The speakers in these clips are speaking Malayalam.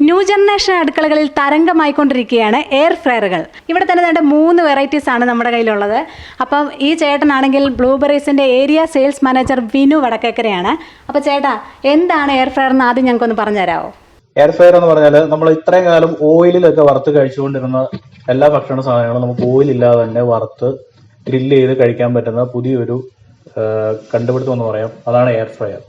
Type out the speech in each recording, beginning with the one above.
ന്യൂ ജനറേഷൻ അടുക്കളകളിൽ തരംഗമായിക്കൊണ്ടിരിക്കുകയാണ് എയർ ഫ്രയറുകൾ. ഇവിടെ തന്നെ വേണ്ട മൂന്ന് വെറൈറ്റീസ് ആണ് നമ്മുടെ കയ്യിലുള്ളത്. അപ്പം ഈ ചേട്ടനാണെങ്കിൽ ബ്ലൂബെറീസിന്റെ ഏരിയ സെയിൽസ് മാനേജർ വിനു വടക്കേക്കരയാണ്. അപ്പോൾ ചേട്ടാ എന്താണ് എയർ ഫ്രയർ എന്ന് ആദ്യം ഞങ്ങൾക്കൊന്ന് പറഞ്ഞുതരാമോ എയർ ഫ്രയർ എന്ന് പറഞ്ഞാൽ നമ്മൾ ഇത്രയും കാലം ഓയിലിലൊക്കെ വറുത്ത് കഴിച്ചുകൊണ്ടിരുന്ന എല്ലാ ഭക്ഷണ സാധനങ്ങളും നമുക്ക് ഓയിലില്ലാതെ തന്നെ വറുത്ത് ഗ്രില്ല് ചെയ്ത് കഴിക്കാൻ പറ്റുന്ന പുതിയൊരു കണ്ടുപിടുത്തം എന്ന് പറയാം. അതാണ് എയർ ഫ്രയർ.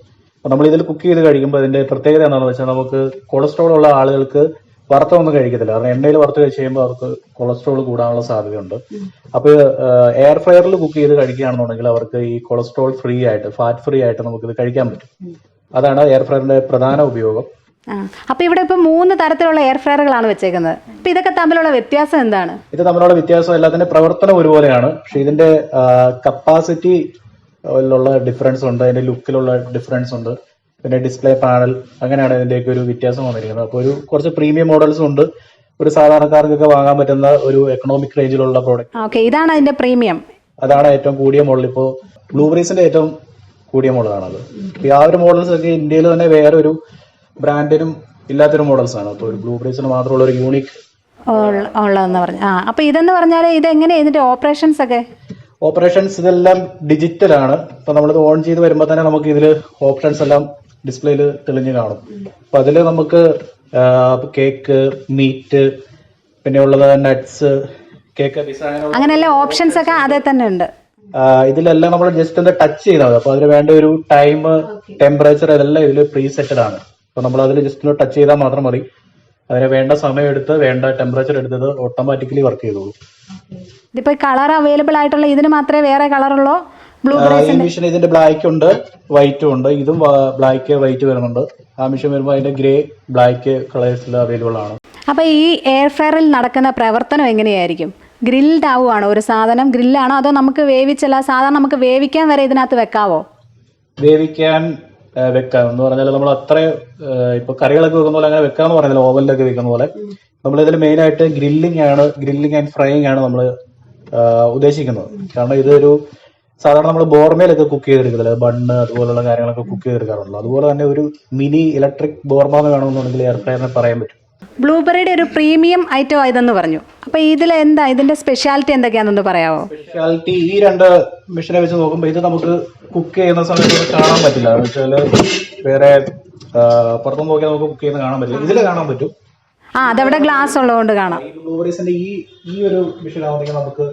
നമ്മൾ ഇതിൽ കുക്ക് ചെയ്ത് കഴിക്കുമ്പോൾ അതിന്റെ പ്രത്യേകത എന്താണെന്ന് വെച്ചാൽ നമുക്ക് കൊളസ്ട്രോൾ ഉള്ള ആളുകൾക്ക് വറുത്തൊന്നും കഴിക്കത്തില്ല. കാരണം എണ്ണയിൽ വറുത്ത് കഴിച്ച് കഴിയുമ്പോൾ അവർക്ക് കൊളസ്ട്രോൾ കൂടാനുള്ള സാധ്യതയുണ്ട്. അപ്പോൾ എയർ ഫ്രയറിൽ കുക്ക് ചെയ്ത് കഴിക്കുകയാണെന്നുണ്ടെങ്കിൽ അവർക്ക് ഈ കൊളസ്ട്രോൾ ഫ്രീ ആയിട്ട് ഫാറ്റ് ഫ്രീ ആയിട്ട് നമുക്ക് ഇത് കഴിക്കാൻ പറ്റും. അതാണ് എയർ ഫ്രയറിന്റെ പ്രധാന ഉപയോഗം. അപ്പൊ ഇവിടെ ഇപ്പൊ മൂന്ന് തരത്തിലുള്ള എയർ ഫ്രയറുകളാണ് വെച്ചേക്കുന്നത്. അപ്പൊ ഇതൊക്കെ തമ്മിലുള്ള വ്യത്യാസം എന്താണ്? ഇത് തമ്മിലുള്ള വ്യത്യാസം എല്ലാത്തിന്റെ പ്രവർത്തനം ഒരുപോലെയാണ്. പക്ഷെ ഇതിന്റെ കപ്പാസിറ്റി ുള്ള ഡിഫറൻസ് ഉണ്ട്. അതിന്റെ ലുക്കിലുള്ള ഡിഫറൻസ് ഉണ്ട്. പിന്നെ ഡിസ്പ്ലേ പാനൽ അങ്ങനെയാണ് ഇതിന്റെയൊക്കെ ഒരു വ്യത്യാസം വന്നിരിക്കുന്നത്. അപ്പോൾ ഒരു കുറച്ച് പ്രീമിയം മോഡൽസും ഉണ്ട്. ഒരു സാധാരണക്കാർക്കൊക്കെ വാങ്ങാൻ പറ്റുന്ന ഒരു എക്കണോമിക് റേഞ്ചിലുള്ള പ്രോഡക്റ്റ് ഓക്കെ ഇതാണ് അതിന്റെ പ്രീമിയം അതാണ് ഏറ്റവും കൂടിയ മോഡൽ ഇപ്പോൾ ബ്ലൂബെറീസിന്റെ ഏറ്റവും കൂടിയ മോഡലാണത് അത് ആ ഒരു മോഡൽസ് ഒക്കെ ഇന്ത്യയിൽ തന്നെ വേറെ ഒരു ബ്രാൻഡിനും ഇല്ലാത്തൊരു മോഡൽസ് ആണ്. അപ്പോൾ ഒരു ബ്ലൂബെറീസിന് മാത്രമുള്ള ഒരു യൂണിക് ഉള്ളതെന്ന് പറഞ്ഞു. ആ അപ്പോൾ ഇതെന്ന് പറഞ്ഞാൽ ഇത് എങ്ങനെയാണ് ഇതിന്റെ ഓപ്പറേഷൻസ് ഒക്കെ? ഓപ്പറേഷൻസ് ഇതെല്ലാം ഡിജിറ്റൽ ആണ്. ഇപ്പൊ നമ്മളിത് ഓൺ ചെയ്ത് വരുമ്പോൾ തന്നെ നമുക്ക് ഇതിൽ ഓപ്ഷൻസ് എല്ലാം ഡിസ്പ്ലേയിൽ തെളിഞ്ഞു കാണും. അപ്പൊ അതിൽ നമുക്ക് കേക്ക് മീറ്റ് പിന്നെ ഉള്ളത് നട്ട്സ് കേക്ക് ഡിസൈൻ അങ്ങനെയുള്ള ഓപ്ഷൻസ് ഒക്കെ അതേ തന്നെ ഉണ്ട്. ഇതിലെല്ലാം നമ്മൾ ജസ്റ്റ് ഒന്ന് ടച്ച് ചെയ്താൽ മതി. അപ്പൊ അതിന് വേണ്ട ഒരു ടൈം ടെമ്പറേച്ചർ ഇതെല്ലാം ഇതിൽ പ്രീ സെറ്റഡ് ആണ്. അപ്പൊ നമ്മൾ അതിൽ ജസ്റ്റ് ഒന്ന് ടച്ച് ചെയ്താൽ മാത്രം മതി. അതിന് വേണ്ട സമയം എടുത്ത് വേണ്ട ടെമ്പറേച്ചർ എടുത്തത് ഓട്ടോമാറ്റിക്കലി വർക്ക് ചെയ്തോളൂ. ഇതിപ്പോൾ കളർ അവൈലബിൾ ആയിട്ടുള്ള ഇതിന് മാത്രമേ വേറെ കളറുള്ളൂ? ബ്ലൂ ഈ മെഷീൻ ഇതിന്റെ ബ്ലാക്ക് ഉണ്ട് വൈറ്റും ഉണ്ട്. ഇതും ബ്ലാക്ക് വൈറ്റ് വരുന്നുണ്ട്. ആ മിഷൻ വരുമ്പോൾ അതിന്റെ ഗ്രേ ബ്ലാക്ക് കളേഴ്സിൽ അവൈലബിൾ ആണ്. അപ്പോൾ ഈ എയർ ഫ്രയറിൽ നടക്കുന്ന പ്രവർത്തനം എങ്ങനെയായിരിക്കും? ഗ്രിൽഡ് ആവുകയാണോ ഒരു സാധനം ഗ്രില്ലാണോ അതോ നമുക്ക് വേവിച്ചല്ല സാധാരണ നമുക്ക് വേവിക്കാൻ വരെ ഇതിനകത്ത് വെക്കാവോ? വേവിക്കാൻ വെക്കാം. എന്ന് പറഞ്ഞാൽ നമ്മൾ അത്ര ഇപ്പൊ കറികളൊക്കെ വെക്കുന്ന പോലെ അങ്ങനെ വെക്കാന്ന് പറഞ്ഞാൽ ഓവനിലൊക്കെ വെക്കുന്ന പോലെ. നമ്മൾ ഇതിൽ മെയിൻ ആയിട്ട് ഗ്രില്ലിംഗ് ആണ് ഗ്രില്ലിംഗ് ആൻഡ് ഫ്രൈയിങ് ആണ് നമ്മൾ ഉദ്ദേശിക്കുന്നത്. കാരണം ഇതൊരു സാധാരണ നമ്മൾ ബോർമയിലൊക്കെ കുക്ക് ചെയ്തെടുക്കത്തില്ല? ബണ്ണ് അതുപോലുള്ള കാര്യങ്ങളൊക്കെ കുക്ക് ചെയ്തെടുക്കാറുള്ളൂ അതുപോലെ തന്നെ ഒരു മിനി ഇലക്ട്രിക് ബോർമ എന്ന് വേണമെന്നുണ്ടെങ്കിൽ എയർ ഫ്രയറിനെ പറയാൻ പറ്റും. ബ്ലൂബെറിയുടെ ഒരു പ്രീമിയം ഐറ്റം ആയതെന്ന് പറഞ്ഞു. അപ്പൊ ഇതിൽ എന്താ? ഇതിന്റെ സ്പെഷ്യാലിറ്റി എന്തൊക്കെയാണെന്ന് പറയാമോ സ്പെഷ്യാലിറ്റി ഈ രണ്ട് മെഷീനെ വെച്ച് നോക്കുമ്പോൾ ഇത് നമുക്ക് കുക്ക് ചെയ്യുന്ന സമയത്ത് കാണാൻ പറ്റില്ല. എന്ന് വെച്ചാൽ വേറെ പുറത്തുനിന്ന് നോക്കിയാൽ നമുക്ക് കുക്ക് ചെയ്യുന്ന കാണാൻ പറ്റില്ല. ഇതിൽ കാണാൻ പറ്റും. ആ അതവിടെ ഗ്ലാസ് ഉള്ളതുകൊണ്ട് കാണാം. ഈ ബ്ലൂബെറീസിന്റെ ഈ ഈ ഒരു മെഷീൻ നമുക്ക്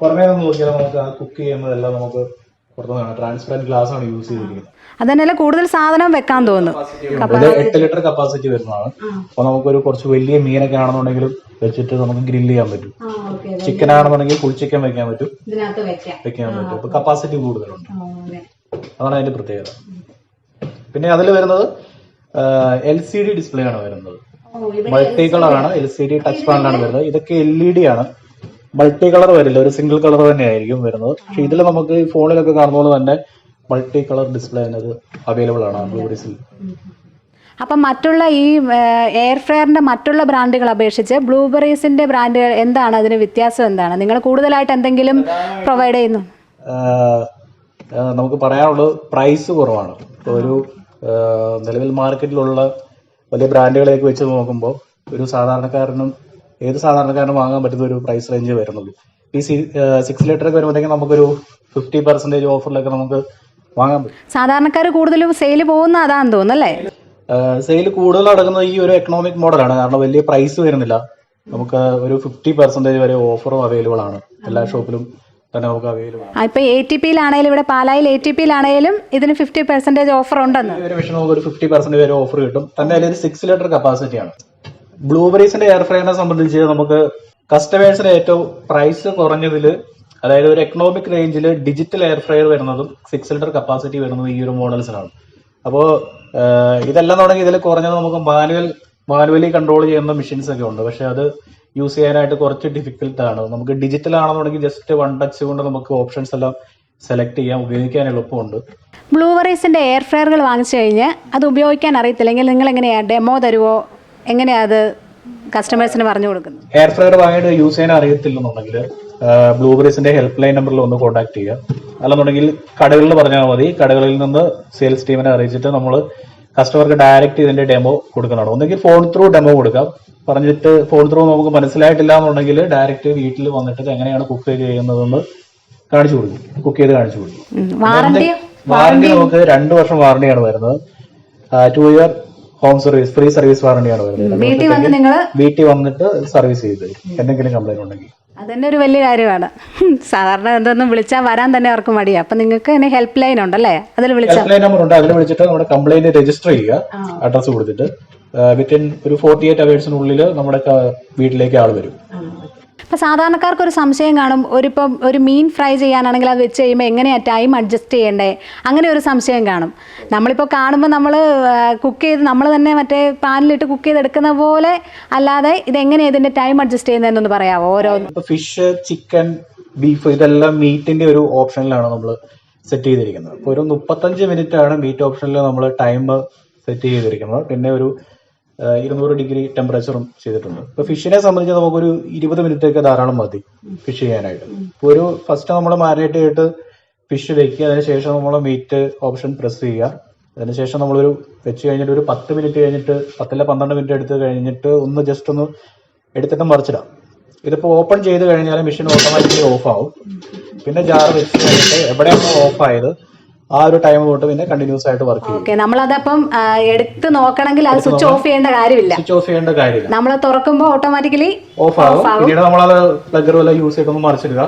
പുറമേ നിന്ന് നോക്കിയാൽ നമുക്ക് ആ കുക്ക് ചെയ്യുന്നതെല്ലാം നമുക്ക് പുറത്തുനിന്ന് ട്രാൻസ്പെറന്റ് ഗ്ലാസ് ആണ് യൂസ് ചെയ്തിരിക്കുന്നത്. അതന്നെയല്ല കൂടുതൽ സാധനം വെക്കാൻ തോന്നുന്നു. ഇത് എട്ട് ലിറ്റർ കപ്പാസിറ്റി വരുന്നതാണ്. അപ്പൊ നമുക്കൊരു കുറച്ച് വലിയ മീനൊക്കെ ആണെന്നുണ്ടെങ്കിലും വെച്ചിട്ട് നമുക്ക് ഗ്രില്ല് ചെയ്യാൻ പറ്റും. ചിക്കൻ ആണെന്നുണ്ടെങ്കിൽ ഫുൾ ചിക്കൻ വെക്കാൻ പറ്റും. വെക്കാൻ പറ്റും. അപ്പൊ കപ്പാസിറ്റി കൂടുതലുണ്ട്. അതാണ് അതിന്റെ പ്രത്യേകത. പിന്നെ അതിൽ വരുന്നത് എൽ സി ഡി ഡിസ്പ്ലേ ആണ് വരുന്നത്. മൾട്ടി കളർ ആണ് എൽ സി ഡി ടച്ച് പാനലാണ് വരുന്നത്. ഇതൊക്കെ എൽ ഇ ഡി ആണ്. മൾട്ടി കളർ വരില്ല ഒരു സിംഗിൾ കളർ തന്നെ ആയിരിക്കും വരുന്നത് പക്ഷെ ഇതിൽ നമുക്ക് ഈ ഫോണിലൊക്കെ കാണുന്ന പോലെ തന്നെ മൾട്ടി കളർ ഡിസ്പ്ലേ അതിനത് അവൈലബിൾ ആണ് ബ്ലൂബെറിസിൽ അപ്പം മറ്റുള്ള ഈ എയർ ഫ്രയറിന്റെ മറ്റുള്ള ബ്രാൻഡുകൾ അപേക്ഷിച്ച് ബ്ലൂബെറീസിന്റെ ബ്രാൻഡുകൾ എന്താണ്? അതിന് വ്യത്യാസം എന്താണ്? നിങ്ങൾ കൂടുതലായിട്ട് എന്തെങ്കിലും പ്രൊവൈഡ് ചെയ്യുന്നു? നമുക്ക് പറയാനുള്ളത് പ്രൈസ് കുറവാണ്. ഇപ്പൊ ഒരു നിലവിൽ മാർക്കറ്റിലുള്ള വലിയ ബ്രാൻഡുകളെയൊക്കെ വെച്ച് നോക്കുമ്പോൾ ഒരു സാധാരണക്കാരനും ഏത് സാധാരണക്കാരനും വാങ്ങാൻ പറ്റുന്ന ഒരു പ്രൈസ് റേഞ്ച് വരുന്നുള്ളൂ. ഈ സിക്സ് ലിറ്റർ ഒക്കെ വരുമ്പോഴത്തേക്കും നമുക്കൊരു ഫിഫ്റ്റി പെർസെന്റേജ് ഓഫറിലൊക്കെ നമുക്ക് വാങ്ങാൻ പറ്റും. സാധാരണക്കാർ കൂടുതലും സെയിൽ പോകുന്ന അതാന്ന് തോന്നുന്നു അല്ലേ? സെയിൽ കൂടുതൽ നടക്കുന്നത് ഈ ഒരു എക്കണോമിക് മോഡലാണ് കാരണം വലിയ പ്രൈസ് വരുന്നില്ല. നമുക്ക് ഒരു ഫിഫ്റ്റി പെർസെന്റേജ് വരെ ഓഫറും അവൈലബിൾ ആണ്. എല്ലാ ഷോപ്പിലും തന്നെ നമുക്ക് അവൈലബിൾ ആണ്. ആ, ഇപ്പൊ എ ടി പിയിലാണേലും ഇവിടെ പാലായിൽ എ ടി പിയിലാണേലും ഇതിന് ഫിഫ്റ്റി പെർസെന്റേജ് ഓഫർ ഉണ്ടെന്ന്. ഈ ഒരു മെഷീൻ നമുക്ക് ഒരു ഫിഫ്റ്റി പെർസെന്റ് വരെ ഓഫർ കിട്ടും. തന്നെ അതിൽ ഒരു സിക്സ് ലിറ്റർ കപ്പാസിറ്റി ആണ് ബ്ലൂബെറീസിന്റെ എയർ ഫ്രൈനെ സംബന്ധിച്ച് നമുക്ക് കസ്റ്റമേഴ്സിന് ഏറ്റവും പ്രൈസ് കുറഞ്ഞതിൽ അതായത് ഒരു എക്കണോമിക് റേഞ്ചിൽ ഡിജിറ്റൽ എയർ ഫ്രയർ വരുന്നതും സിക്സ് ലിറ്റർ കപ്പാസിറ്റി വരുന്നതും ഈ ഒരു മോഡൽസിനാണ് അപ്പോൾ ഇതെല്ലാം തുടങ്ങി ഇതിൽ കുറഞ്ഞത് നമുക്ക് മാനുവൽ മാനുവലി കൺട്രോൾ ചെയ്യുന്ന മെഷീൻസ് ഒക്കെ ഉണ്ട്. പക്ഷെ അത് യൂസ് ചെയ്യാനായിട്ട് കുറച്ച് ഡിഫിക്കൽട്ട് ആണ്. നമുക്ക് ഡിജിറ്റൽ ആണെന്നുണ്ടെങ്കിൽ ജസ്റ്റ് വൺ ടച്ച് കൊണ്ട് നമുക്ക് ഓപ്ഷൻസ് എല്ലാം സെലക്ട് ചെയ്യാം ഉപയോഗിക്കാൻ എളുപ്പമുണ്ട്. ബ്ലൂബെറീസിന്റെ എയർ ഫ്രയറുകൾ വാങ്ങിച്ചു കഴിഞ്ഞ് അത് ഉപയോഗിക്കാൻ അറിയത്തില്ലെങ്കിൽ നിങ്ങൾ എങ്ങനെയാണ് ഡെമോ തരുവോ? എങ്ങനെയാ അത് കസ്റ്റമേഴ്സിന് പറഞ്ഞു കൊടുക്കുന്നത്? എയർ ഫ്രയർ വാങ്ങിയിട്ട് യൂസ് ചെയ്യാൻ അറിയത്തില്ലെന്നുണ്ടെങ്കിൽ ബ്ലൂബെറീസിന്റെ ഹെൽപ്പ് ലൈൻ നമ്പറിൽ ഒന്ന് കോൺടാക്ട് ചെയ്യുക അല്ലെന്നുണ്ടെങ്കിൽ കടകളിൽ പറഞ്ഞാൽ മതി. കടകളിൽ നിന്ന് സെയിൽസ് ടീമിനെ അറിയിച്ചിട്ട് നമ്മൾ കസ്റ്റമർക്ക് ഡയറക്റ്റ് ഇതിന്റെ ഡെമോ കൊടുക്കുന്നതാണ് ഒന്നെങ്കിൽ ഫോൺ ത്രൂ ഡെമോ കൊടുക്കാം. പറഞ്ഞിട്ട് ഫോൺ ത്രൂ നമുക്ക് മനസ്സിലായിട്ടില്ല എന്നുണ്ടെങ്കിൽ ഡയറക്റ്റ് വീട്ടിൽ വന്നിട്ട് എങ്ങനെയാണ് കുക്ക് ചെയ്യുന്നതെന്ന് കാണിച്ചു കൊടുക്കും. കുക്ക് ചെയ്ത് കാണിച്ചു കൊടുക്കും. വാറണ്ടി നമുക്ക് രണ്ട് വർഷം വാറണ്ടിയാണ് വരുന്നത്. Two year home service free service വാറണ്ടിയാണ് വരുന്നത്. വീട്ടിൽ വന്നിട്ട് സർവീസ് ചെയ്ത് എന്തെങ്കിലും കംപ്ലൈന്റ് ഉണ്ടെങ്കിൽ. അതന്നെ ഒരു വലിയ കാര്യമാണ്. സാധാരണ എന്തൊന്നും വിളിച്ചാൽ വരാൻ തന്നെ അവർക്ക് മടിയാ. അപ്പൊ നിങ്ങൾക്ക് തന്നെ ഹെൽപ്പ് ലൈൻ ഉണ്ടല്ലേ? അതിൽ വിളിച്ചാൽ ഹെൽപ്പ് ലൈൻ നമ്പർ ഉണ്ട്. അതിൽ വിളിച്ചിട്ട് നമ്മുടെ കംപ്ലൈന്റ് രജിസ്റ്റർ ചെയ്യുക. അഡ്രസ് കൊടുത്തിട്ട്. വിത്തിൻ ഒരു ഫോർട്ടി എയ്റ്റ് അവേഴ്സിനുള്ളിൽ നമ്മുടെ വീട്ടിലേക്ക് ആൾ വരും. അപ്പോൾ സാധാരണക്കാർക്ക് ഒരു സംശയം കാണും ഒരിപ്പം ഒരു മീൻ ഫ്രൈ ചെയ്യാനാണെങ്കിൽ അത് വെച്ച് കഴിയുമ്പോൾ എങ്ങനെയാണ് ടൈം അഡ്ജസ്റ്റ് ചെയ്യേണ്ടേ? അങ്ങനെ ഒരു സംശയം കാണും. നമ്മളിപ്പോൾ കാണുമ്പോൾ നമ്മൾ കുക്ക് ചെയ്ത് നമ്മൾ തന്നെ മറ്റേ പാനിലിട്ട് കുക്ക് ചെയ്തെടുക്കുന്ന പോലെ അല്ലാതെ ഇതെങ്ങനെയാണ് ഇതിന്റെ ടൈം അഡ്ജസ്റ്റ് ചെയ്യുന്നതെന്നൊന്ന് പറയാമോ ഓരോ ഫിഷ് ചിക്കൻ ബീഫ് ഇതെല്ലാം മീറ്റിന്റെ ഒരു ഓപ്ഷനിലാണ് നമ്മൾ സെറ്റ് ചെയ്തിരിക്കുന്നത്. ഒരു മുപ്പത്തഞ്ച് മിനിറ്റ് ആണ് മീറ്റ് ഓപ്ഷനിൽ നമ്മൾ ടൈം സെറ്റ് ചെയ്തിരിക്കുന്നത്. പിന്നെ ഒരു ഇരുന്നൂറ് ഡിഗ്രി ടെമ്പറേച്ചറും ചെയ്തിട്ടുണ്ട്. ഇപ്പൊ ഫിഷിനെ സംബന്ധിച്ച് നമുക്കൊരു ഇരുപത് മിനിറ്റ് ഒക്കെ ധാരാളം മതി ഫിഷ് ചെയ്യാനായിട്ട്. ഇപ്പൊ ഒരു ഫസ്റ്റ് നമ്മൾ മാരിനേറ്റ് ചെയ്തിട്ട് ഫിഷ് വെക്കുക അതിനുശേഷം നമ്മൾ മീറ്റ് ഓപ്ഷൻ പ്രസ് ചെയ്യുക. അതിനുശേഷം നമ്മളൊരു വെച്ച് കഴിഞ്ഞിട്ട് ഒരു പത്ത് മിനിറ്റ് കഴിഞ്ഞിട്ട് പത്തല്ല പന്ത്രണ്ട് മിനിറ്റ് എടുത്ത് കഴിഞ്ഞിട്ട് ഒന്ന് ജസ്റ്റ് ഒന്ന് എടുത്തിട്ട് മറിച്ചിടാം. ഇതിപ്പോ ഓപ്പൺ ചെയ്ത് കഴിഞ്ഞാൽ മെഷീൻ ഓട്ടോമാറ്റിക്കലി ഓഫ് ആവും. പിന്നെ ജാർ വെച്ച് കഴിഞ്ഞിട്ട് എവിടെയാണോ ഓഫ് ആയത്? ആ ഒരു ടൈം തൊട്ട് പിന്നെ കണ്ടിന്യൂസ് ആയിട്ട് വർക്ക് ചെയ്യും. ഓക്കെ നമ്മളതപ്പം എടുത്ത് നോക്കണമെങ്കിൽ അത് സ്വിച്ച് ഓഫ് ചെയ്യേണ്ട കാര്യമില്ല. സ്വിച്ച് ഓഫ് ചെയ്യേണ്ട കാര്യമില്ല. നമ്മൾ തുറക്കുമ്പോൾ ഓട്ടോമാറ്റിക്കലി ഓഫ് ആകും പിന്നീട് നമ്മൾ അത് പ്ലഗർ വല്ല യൂസ് ചെയ്തൊന്ന് മറിച്ചിടുക.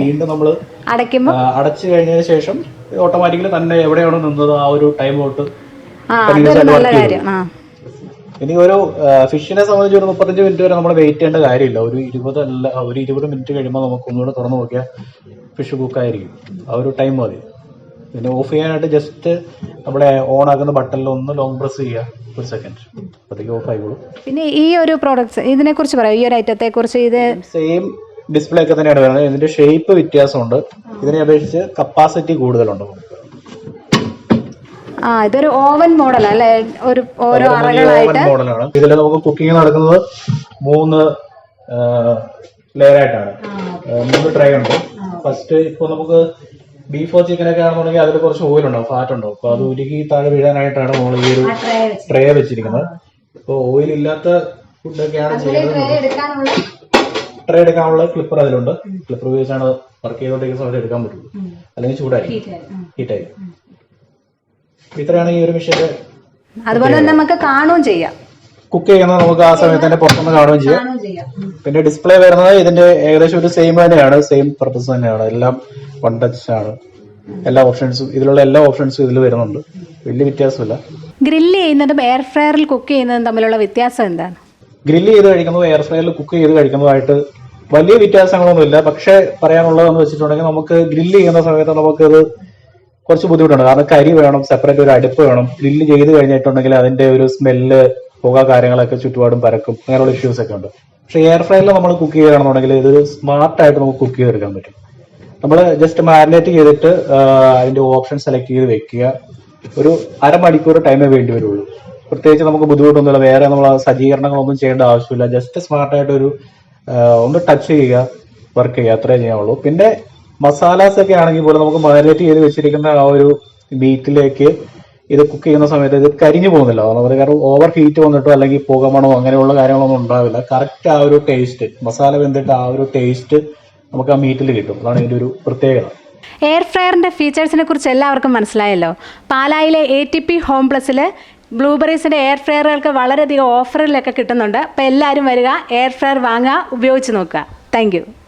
വീണ്ടും നമ്മൾ അടയ്ക്കുമ്പോൾ അടച്ചു കഴിഞ്ഞതിന് ശേഷം ഓട്ടോമാറ്റിക്കലി തന്നെ എവിടെയാണോ നിന്നത് ആ ഒരു ടൈം തൊട്ട് ഇനി ഒരു ഫിഷിനെ സംബന്ധിച്ച് ഒരു മുപ്പത്തഞ്ച് മിനിറ്റ് വരെ നമ്മൾ വെയിറ്റ് ചെയ്യേണ്ട കാര്യമില്ല. ഒരു ഇരുപത് അല്ല ഒരു ഇരുപത് മിനിറ്റ് കഴിയുമ്പോൾ നമുക്ക് ഒന്നുകൂടെ തുറന്നു നോക്കിയാൽ ഫിഷ് കുക്കായിരിക്കും ആ ഒരു ടൈം മതി. പിന്നെ ഓഫ് ചെയ്യാനായിട്ട് ജസ്റ്റ് നമ്മുടെ ഓൺ ആക്കുന്ന ബട്ടണിൽ ഒന്ന് ലോങ് പ്രസ് ചെയ്യുക. ഒരു സെക്കൻഡ് അപ്പോഴത്തേക്ക് ഓഫ് ആയിക്കോളും. പിന്നെ ഈ ഒരു പ്രോഡക്ട്സ് ഇതിനെക്കുറിച്ച് പറയാം. ഈ ഒരു ഐറ്റത്തെ കുറിച്ച് ഇത് സെയിം ഡിസ്പ്ലേ ഒക്കെ തന്നെയാണ് വരുന്നത്. ഇതിന്റെ ഷേപ്പ് വ്യത്യാസമുണ്ട്. ഇതിനെ അപേക്ഷിച്ച് കപ്പാസിറ്റി കൂടുതലുണ്ട്. ആ ഇതൊരു ഓവൻ മോഡൽ അല്ലേ? ഒരു ഓരോ അറകളായിട്ട് മോഡലാണ് ഇതിൽ നമുക്ക് കുക്കിംഗ് നടക്കുന്നത് മൂന്ന് ലെയർ ആയിട്ടാണ്. മൂന്ന് ട്രേ ഉണ്ട്. ഫസ്റ്റ് ഇപ്പൊ നമുക്ക് ബീഫോ ചിക്കൻ ഒക്കെ ആണെന്നുണ്ടെങ്കിൽ അതിൽ കുറച്ച് ഓയിൽ ഉണ്ടാവും ഫാറ്റ് ഉണ്ടാവും. അപ്പൊ അത് ഉരുകി താഴെ വീഴാനായിട്ടാണ് നമ്മൾ ഈ ഒരു ട്രേ വെച്ചിരിക്കുന്നത്. അപ്പൊ ഓയിൽ ഇല്ലാത്ത ഫുഡൊക്കെയാണ് ചെയ്യുന്നത്. ട്രേ എടുക്കാനുള്ള ക്ലിപ്പർ അതിലുണ്ട്. ക്ലിപ്പർ ഉപയോഗിച്ചാണ് വർക്ക് ചെയ്തോണ്ടിരിക്കുന്ന സമയത്ത് എടുക്കാൻ പറ്റുള്ളൂ. അല്ലെങ്കിൽ ചൂടായിരിക്കും. ഹീറ്റായി ഇത്രയാണ് ഈ ഒരു മെഷീന്റെ അതുപോലെ തന്നെ നമുക്ക് കാണുകയും ചെയ്യാം. കുക്ക് ചെയ്യുന്നത് നമുക്ക് ആ സമയത്ത് തന്നെ പുറത്തുനിന്ന് കാണുകയും ചെയ്യാം. പിന്നെ ഡിസ്പ്ലേ വരുന്നത് ഇതിന്റെ ഏകദേശം ഒരു സെയിം തന്നെയാണ് സെയിം പർപ്പസ് തന്നെയാണ്. എല്ലാം വൺ ടച്ച് ആണ്. എല്ലാ ഓപ്ഷൻസും ഇതിലുള്ള എല്ലാ ഓപ്ഷൻസും ഇതിൽ വരുന്നുണ്ട്. വലിയ വ്യത്യാസമില്ല. ഗ്രില്ല് ചെയ്യുന്നതും എയർ ഫ്രയറിൽ കുക്ക് ചെയ്യുന്നതും തമ്മിലുള്ള വ്യത്യാസം എന്താണ്? ഗ്രില്ല് ചെയ്ത് കഴിക്കുന്നതും എയർ ഫ്രയറിൽ കുക്ക് ചെയ്ത് കഴിക്കുന്നതുമായിട്ട് വലിയ വ്യത്യാസങ്ങളൊന്നുമില്ല. പക്ഷെ പറയാനുള്ളതെന്ന് വെച്ചിട്ടുണ്ടെങ്കിൽ നമുക്ക് ഗ്രില്ല് ചെയ്യുന്ന സമയത്ത് നമുക്കത് കുറച്ച് ബുദ്ധിമുട്ടുണ്ട്. കാരണം കരി വേണം സെപ്പറേറ്റ് ഒരു അടുപ്പ് വേണം. ഗ്രില്ല് ചെയ്ത് കഴിഞ്ഞിട്ടുണ്ടെങ്കിൽ അതിന്റെ ഒരു സ്മെല്ല് പുക കാര്യങ്ങളൊക്കെ ചുറ്റുപാടും പരക്കും. അങ്ങനെയുള്ള ഇഷ്യൂസ് ഒക്കെ ഉണ്ട്. പക്ഷെ എയർ ഫ്രൈയിൽ നമ്മൾ കുക്ക് ചെയ്യുകയാണെന്നുണ്ടെങ്കിൽ സ്മാർട്ട് ആയിട്ട് നമുക്ക് കുക്ക് ചെയ്തെടുക്കാൻ പറ്റും. നമ്മൾ ജസ്റ്റ് മാരിനേറ്റ് ചെയ്തിട്ട് അതിന്റെ ഓപ്ഷൻ സെലക്ട് ചെയ്ത് വെക്കുക. ഒരു അരമണിക്കൂർ ടൈമേ വേണ്ടി വരുള്ളൂ. പ്രത്യേകിച്ച് നമുക്ക് ബുദ്ധിമുട്ടൊന്നുമില്ല. വേറെ നമ്മൾ സജ്ജീകരണങ്ങളൊന്നും ചെയ്യേണ്ട ആവശ്യമില്ല. ജസ്റ്റ് സ്മാർട്ടായിട്ട് ഒരു ഒന്ന് ടച്ച് ചെയ്യുക വർക്ക് ചെയ്യുക. അത്രേ ചെയ്യാവുള്ളൂ. പിന്നെ മസാലാസ് ഒക്കെ ആണെങ്കിൽ പോലും നമുക്ക് മാരിനേറ്റ് ചെയ്ത് വെച്ചിരിക്കുന്ന ആ ഒരു മീറ്റിലേക്ക് ഇത് കുക്ക് ചെയ്യുന്ന സമയത്ത് ഇത് കരിഞ്ഞു പോകുന്നില്ല. അതാണ് കാരണം ഓവർ ഹീറ്റ് വന്നിട്ടോ അല്ലെങ്കിൽ പുകമണോ അങ്ങനെയുള്ള കാര്യങ്ങളൊന്നും ഉണ്ടാവില്ല. കറക്റ്റ് ആ ഒരു ടേസ്റ്റ് മസാല വെന്തിട്ട് ആ ഒരു ടേസ്റ്റ് നമുക്ക് ആ മീറ്റിൽ കിട്ടും. അതാണ് ഇതിന്റെ ഒരു പ്രത്യേകത. എയർ ഫ്രയറിന്റെ ഫീച്ചേഴ്സിനെ കുറിച്ച് എല്ലാവർക്കും മനസ്സിലായല്ലോ. പാലായിലെ എ ടി പി ഹോം പ്ലസിൽ ബ്ലൂബെറീസിന്റെ എയർ ഫ്രയറുകൾക്ക് വളരെയധികം ഓഫറിലൊക്കെ കിട്ടുന്നുണ്ട്. അപ്പോൾ എല്ലാവരും വരിക എയർ ഫ്രയർ വാങ്ങുക ഉപയോഗിച്ച് നോക്കുക. താങ്ക്